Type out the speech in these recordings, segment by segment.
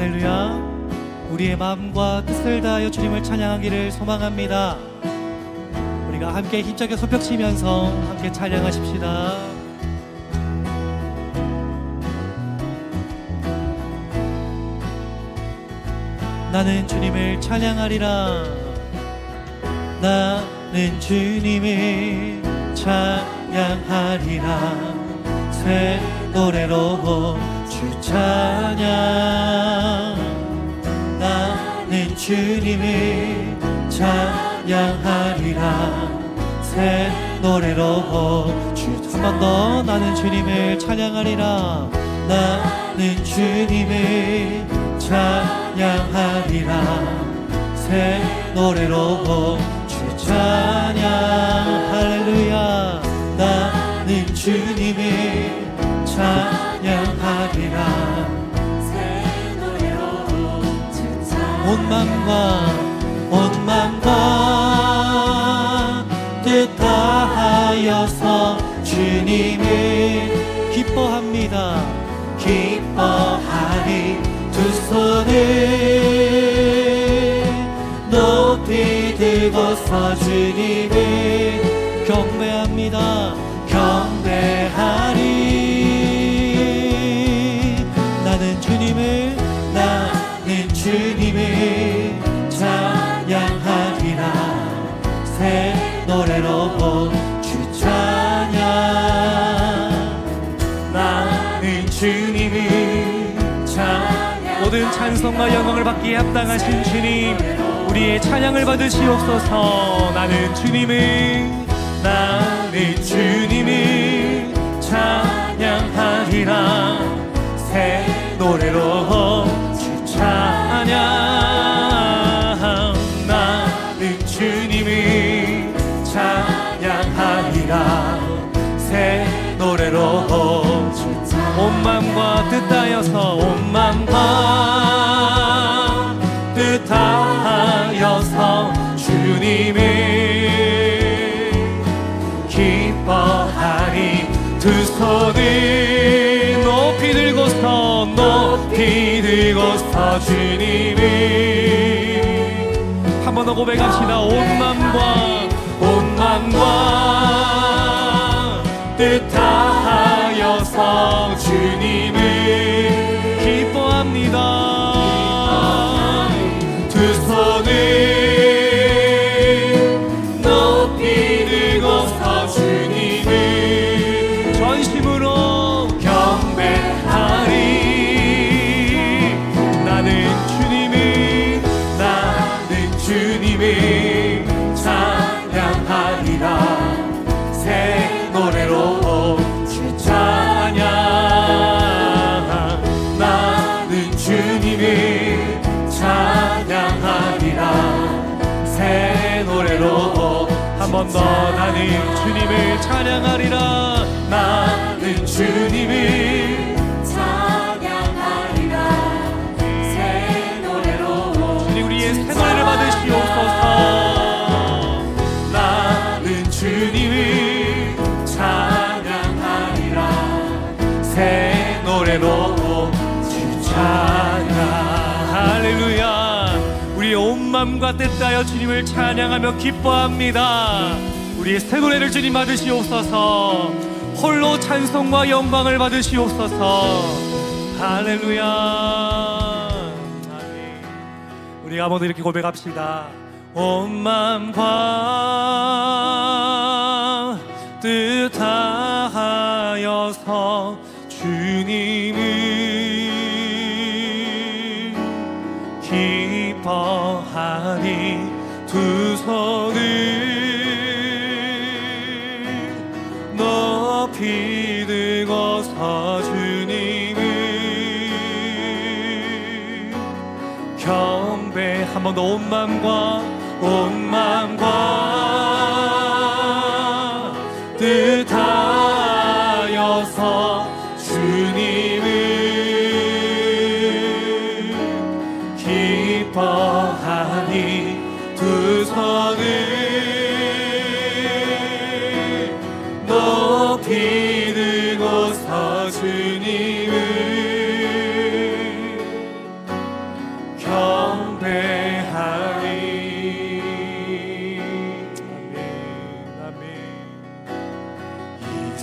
할렐루야. 우리의 마음과 뜻을 다하여 주님을 찬양하기를 소망합니다. 우리가 함께 힘차게 소벽치면서 함께 찬양하십시다. 나는 주님을 찬양하리라. 나는 주님을 찬양하리라. 새 노래로 주 찬양. 나는 주님을 찬양하리라. 새 노래로 주 한번 더 나는 주님을 찬양하리라. 나는 주님을 찬양하리라. 새 노래로 주 찬양 맘과 온 맘과 뜻 다하여서 주님을 기뻐합니다. 기뻐하니 두 손을 높이 들고서 모든 찬송과 영광을 받기에 합당하신 주님 우리의 찬양을 받으시옵소서. 나는 주님을 나는 주님을 찬양하리라. 새 노래로 들고서 높이 들고서 주님을 한 번 더 고백합시다. 온 맘과 온 맘과 뜻하여서 주님을 기뻐합니다. 두 손을 나는 주님을 찬양하리라. 나는 주님을 찬양하리라. 새 노래로 주님 우리의 새 노래를 받으시옵소서. 나는 주님을 찬양하리라. 새 노래로 주 찬양 할렐루야. 우리의 온 마음과 뜻다여 주님을 찬양하며 기뻐합니다 우리의 새 노래를 주님 받으시옵소서 홀로 찬송과 영광을 받으시옵소서 할렐루야. 우리가 모두 이렇게 고백합시다. 온 마음과 뜻하여서 주님을 기뻐하니 두 손을 한 번 더 온 마음과 온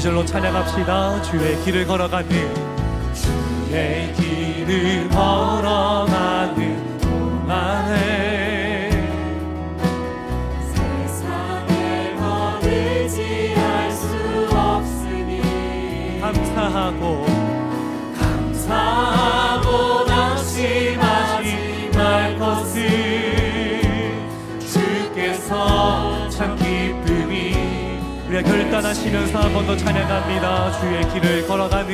이 절로 찬양합시다. 주의 길을 걸어가는 주의 길을 걸어가는 동안에 우리가 결단하시면서 한 번 더 찬양합니다. 주의 길을 걸어가는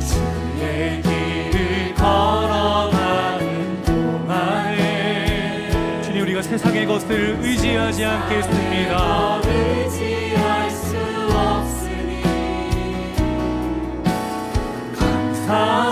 주의 길을 걸어가는 동안에 주님 우리가 세상의 것을 의지하지 않겠습니다. 의지할 수 없으니 사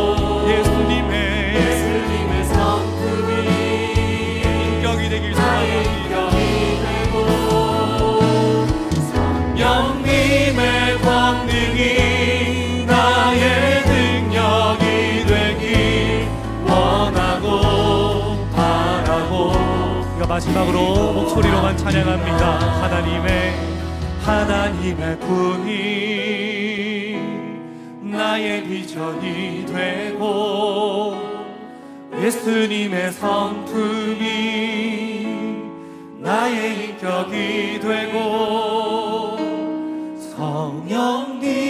마지막으로 목소리로만 찬양합니다. 하나님의 하나님의 꿈이 나의 비전이 되고 예수님의 성품이 나의 인격이 되고 성령님